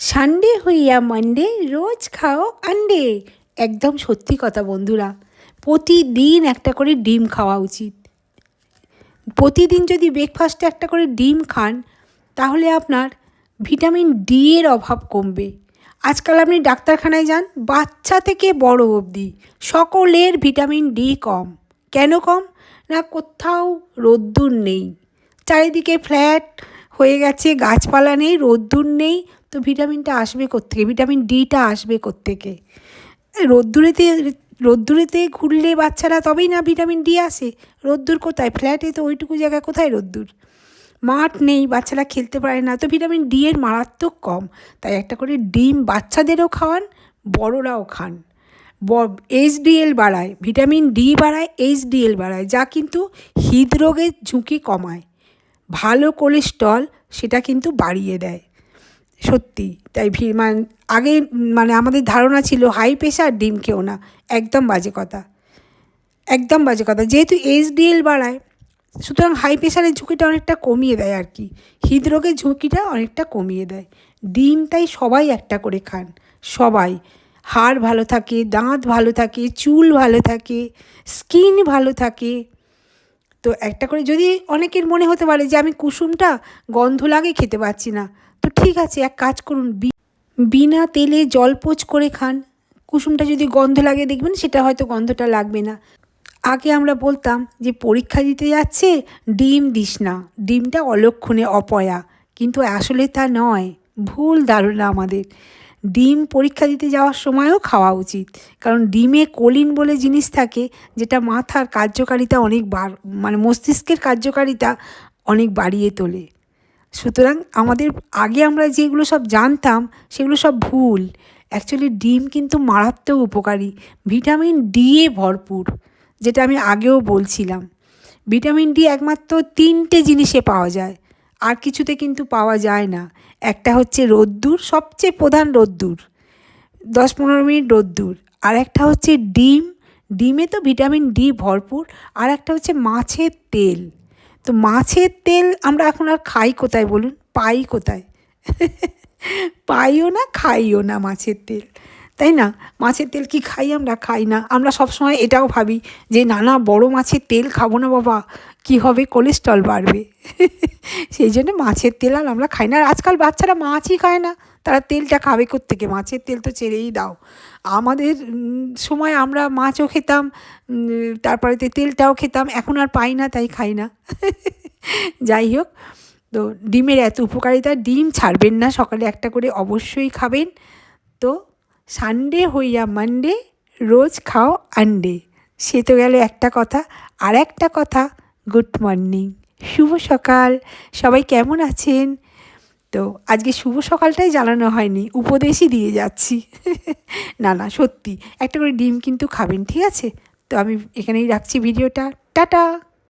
Sunday হইয়া Monday, রোজ খাও আন্ডে। একদম সত্যি কথা বন্ধুরা, প্রতিদিন একটা করে ডিম খাওয়া উচিত। প্রতিদিন যদি ব্রেকফাস্টে একটা করে ডিম খান, তাহলে আপনার ভিটামিন ডি এর অভাব কমবে। আজকাল আপনি ডাক্তারখানায় যান, বাচ্চা থেকে বড় অবধি সকলের ভিটামিন ডি কম। কেন কম? না, কোথাও রোদ্দুর নেই। চারিদিকে ফ্ল্যাট হয়ে গেছে, গাছপালা নেই, রোদ্দুর নেই তো ভিটামিনটা আসবে কোত্থেকে? ভিটামিন ডিটা আসবে কোত্থেকে? রোদ্দুরেতে রোদ্দুরেতে ঘুরলে বাচ্চারা তবেই না ভিটামিন ডি আসে। রোদ্দুর কোথায়? ফ্ল্যাটে তো ওইটুকু জায়গায় কোথায় রোদ্দুর? মাঠ নেই, বাচ্চারা খেলতে পারে না। তো ভিটামিন ডি এর মারাত্মক কম। তাই একটা করে ডিম বাচ্চাদেরও খাওয়ান, বড়রাও খান। ব এইচডিএল বাড়ায়, ভিটামিন ডি বাড়ায় এইচডিএল বাড়ায়, যা কিন্তু হৃদরোগের ঝুঁকি কমায়। ভালো কোলেস্ট্রল সেটা কিন্তু বাড়িয়ে দেয়। সত্যি। তাই ভি মানে আগে মানে আমাদের ধারণা ছিল হাই প্রেশার ডিম খেও না। একদম বাজে কথা। একদম বাজে কথা। যেহেতু এইচডিএল বাড়ায়, সুতরাং হাই প্রেশারের ঝুঁকিটা অনেকটা কমিয়ে দেয় আর কি। হৃদরোগের ঝুঁকিটা অনেকটা কমিয়ে দেয়। ডিম তাই সবাই একটা করে খান। সবাই। হাড় ভালো থাকে, দাঁত ভালো থাকে, চুল ভালো থাকে, স্কিন ভালো থাকে। তো একটা করে যদি অনেকের মনে হতে পারে যে আমি কুসুমটা গন্ধ লাগে খেতে পারছি না তো ঠিক আছে, এক কাজ করুন। বিনা তেলে জলপোচ করে খান। কুসুমটা যদি গন্ধ লাগে দেখবেন, সেটা হয়তো গন্ধটা লাগবে না। আগে আমরা বলতাম যে, পরীক্ষা দিতে যাচ্ছে, ডিম দিস না। ডিমটা অলক্ষণে অপয়া। কিন্তু আসলে তা নয়। ভুল ধারণা আমাদের। ডিম পরীক্ষা দিতে যাওয়ার সময়ও খাওয়া উচিত। কারণ ডিমে কোলিন বলে জিনিস থাকে, যেটা মাথার কার্যকারিতা অনেক বার মানে মস্তিষ্কের কার্যকারিতা অনেক বাড়িয়ে তোলে। সুতরাং আমাদের আগে আমরা যেগুলো সব জানতাম, সেগুলো সব ভুল। অ্যাকচুয়ালি ডিম কিন্তু মারাত্মক উপকারী। ভিটামিন ডি এ ভরপুর, যেটা আমি আগেও বলছিলাম। ভিটামিন ডি একমাত্র তিনটে জিনিসে পাওয়া যায়। আর কিছুতে কিন্তু পাওয়া যায় না। একটা হচ্ছে রোদ্দুর, সবচেয়ে প্রধান রোদ্দুর। দশ পনেরো মিনিট রোদ্দুর। আর একটা হচ্ছে ডিম। ডিমে তো ভিটামিন ডি ভরপুর। আর একটা হচ্ছে মাছের তেল। তো মাছের তেল আমরা এখন আর খাই কোথায় বলুন? পাই কোথায়? পাইও না, খাইও না মাছের তেল। তাই না? মাছের তেল কি খাই আমরা? খাই না। আমরা সবসময় এটাও ভাবি যে নানা বড় মাছের তেল খাব না বাবা। কি হবে? কোলেস্ট্রল বাড়বে। সেই জন্য মাছের তেল আর আমরা খাই না। আর আজকাল বাচ্চারা মাছই খায় না। তারা তেলটা খাবে থেকে মাছের তেল তো ছেড়েই দাও। আমাদের সময় আমরা মাছও খেতাম তারপরে তেলটাও খেতাম। এখন আর পাই না, তাই খাই না। যাই হোক, তো ডিমের এত উপকারিতা, ডিম ছাড়বেন না। সকালে একটা করে অবশ্যই খাবেন। তো সানডে হইয়া মানডে, রোজ খাও আন্ডে। সে তো গেল একটা কথা, আর একটা কথা, গুড মর্নিং। শুভ সকাল। সবাই কেমন আছেন? তো আজকে শুভ সকালটাই জানানো হয়নি, উপদেশই দিয়ে যাচ্ছি। না না, সত্যি, একটা করে ডিম কিন্তু খাবেন, ঠিক আছে? তো আমি এখানেই রাখছি ভিডিওটা। টাটা!